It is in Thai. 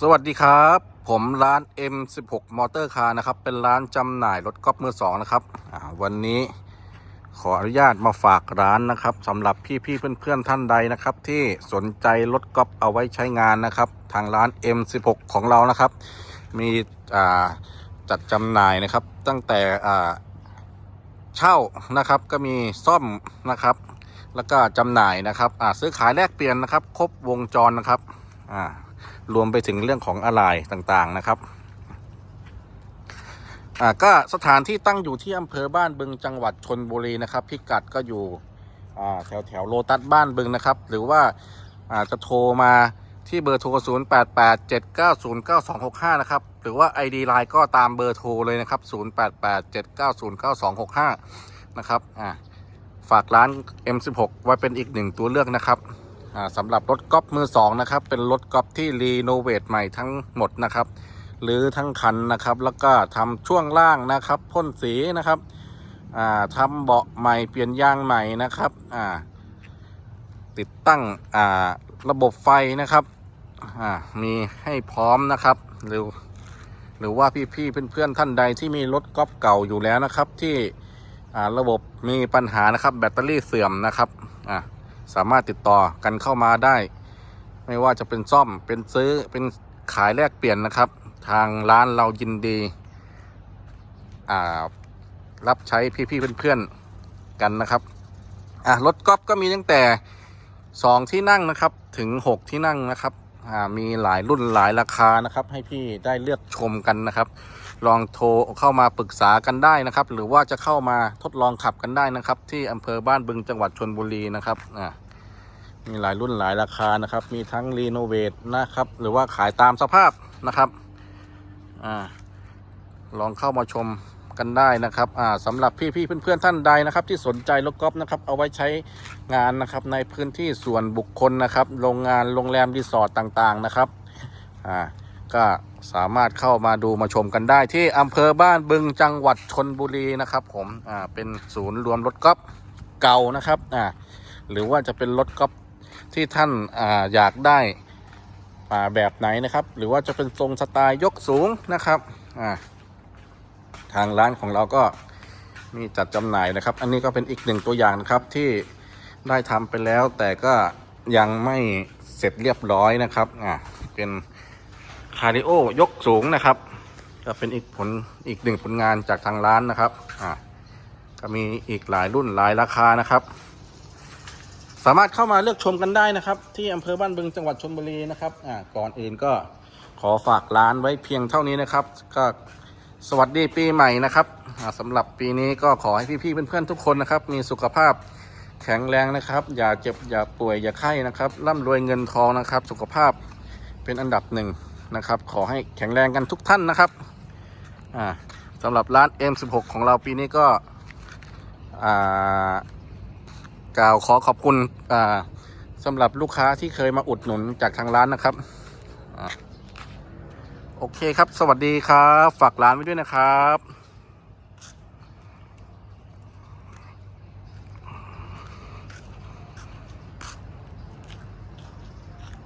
สวัสดีครับ ผมร้าน M16 มอเตอร์คาร์นะครับ เป็นร้านจำหน่ายรถก๊อฟมือสองนะครับวันนี้ขออนุญาตมาฝากร้านนะครับสำหรับพี่ๆเพื่อนๆท่านใดนะครับ ที่สนใจรถก๊อฟเอาไว้ใช้งานนะครับ ทางร้าน M16 ของเรานะครับ มีจัดจำหน่ายนะครับ ตั้งแต่เช่านะครับก็มีซ่อมนะครับ แล้วก็จำหน่ายนะครับซื้อขายแลกเปลี่ยนนะครับ ครบวงจรนะครับอ่า รวมไปถึงเรื่องของอะไหล่ต่างๆนะครับอ่าก็สถานที่ตั้งอยู่ที่อำเภอบ้านบึงจังหวัดชนบุรีนะครับ พิกัดก็อยู่อ่าแถวแถวๆโลตัสบ้านบึงนะครับ หรือว่าอ่าจะโทรมาที่เบอร์โทร 0 8 8 7 9 0 9 2 6 5 นะครับ หรือว่า ID Line ก็ตามเบอร์โทรเลยนะครับ 0 8 8 7 9 0 9 2 6 5 นะครับ อ่า ฝากร้าน M16 ไว้เป็นอีกหนึ่งตัวเลือกนะครับ สำหรับรถก๊อฟมือสองนะครับ เป็นรถก๊อฟที่รีโนเวทใหม่ทั้งหมดนะครับหรือทั้งคันนะครับ แล้วก็ทำช่วงล่างนะครับ พ่นสีนะครับอ่าทำเบาะใหม่เปลี่ยนยางใหม่นะครับติดตั้งระบบไฟนะครับมีให้พร้อมนะครับหรือหรือว่าพี่ๆเพื่อนๆท่านใดที่มีรถก๊อฟเก่าอยู่แล้วนะครับ ที่ระบบมีปัญหานะครับ แบตเตอรี่เสื่อมนะครับอ่า สามารถติดต่อกันเข้ามาได้ ไม่ว่าจะเป็นซ่อมเป็นซื้อเป็นขายแลกเปลี่ยนนะครับ ทางร้านเรายินดี รับใช้พี่ๆเพื่อนๆกันนะครับอ่ารถก๊อฟก็มีตั้งแต่ 2 ที่นั่งนะครับถึง 6 ที่นั่งนะครับ มีหลายรุ่นหลายราคานะครับ ให้พี่ได้เลือกชมกันนะครับ ลองโทรเข้ามาปรึกษากันได้นะครับ หรือว่าจะเข้ามาทดลองขับกันได้นะครับ ที่อำเภอบ้านบึงจังหวัดชนบุรีนะครับอ่ามีหลายรุ่นหลายราคานะครับ มีทั้งรีโนเวทนะครับ หรือว่าขายตามสภาพนะครับ อ่า ลองเข้ามาชม กันได้นะครับอ่าสำหรับพี่ๆเพื่อนๆท่านใดนะครับ ที่สนใจรถกอล์ฟนะครับเอาไว้ใช้งานนะครับในพื้นที่ส่วนบุคคลนะครับโรงงานโรงแรมรีสอร์ทต่างๆนะครับอ่าก็สามารถเข้ามาดูมาชมกันได้ที่อำเภอบ้านบึงจังหวัดชนบุรีนะครับ ผมอ่าเป็นศูนย์รวมรถกอล์ฟเก่านะครับอ่าหรือว่าจะเป็นรถกอล์ฟที่ท่านอ่าอยากได้อ่าแบบไหนนะครับ หรือว่าจะเป็นทรงสไตล์ยกสูงนะครับอ่า ทางร้านของเราก็มีจัดจำหน่ายนะครับ อันนี้ก็เป็นอีกหนึ่งตัวอย่างนะครับที่ได้ทำไปแล้ว แต่ก็ยังไม่เสร็จเรียบร้อยนะครับอ่าเป็นคาร์ดิโอยกสูงนะครับ ก็เป็นอีกผลอีกหนึ่งผลงานจากทางร้านนะครับอ่าก็มีอีกหลายรุ่นหลายราคานะครับ สามารถเข้ามาเลือกชมกันได้นะครับ ที่อำเภอบ้านบึงจังหวัดชลบุรีนะครับอ่าก่อนอื่นก็ขอฝากร้านไว้เพียงเท่านี้นะครับ ก็ สวัสดีปีใหม่นะครับอ่าสำหรับปีนี้ก็ขอให้พี่ๆเพื่อนๆทุกคนนะครับ มีสุขภาพแข็งแรงนะครับ อย่าเจ็บอย่าป่วยอย่าไข้นะครับร่ำรวยเงินทองนะครับ สุขภาพเป็นอันดับหนึ่งนะครับ ขอให้แข็งแรงกันทุกท่านนะครับอ่าสำหรับร้าน M16 ของเราปีนี้ก็กล่าวขอขอบคุณอ่าสำหรับลูกค้าที่เคยมาอุดหนุนจากทางร้านนะครับ โอเคครับ สวัสดีครับ ฝากร้านไว้ด้วยนะครับ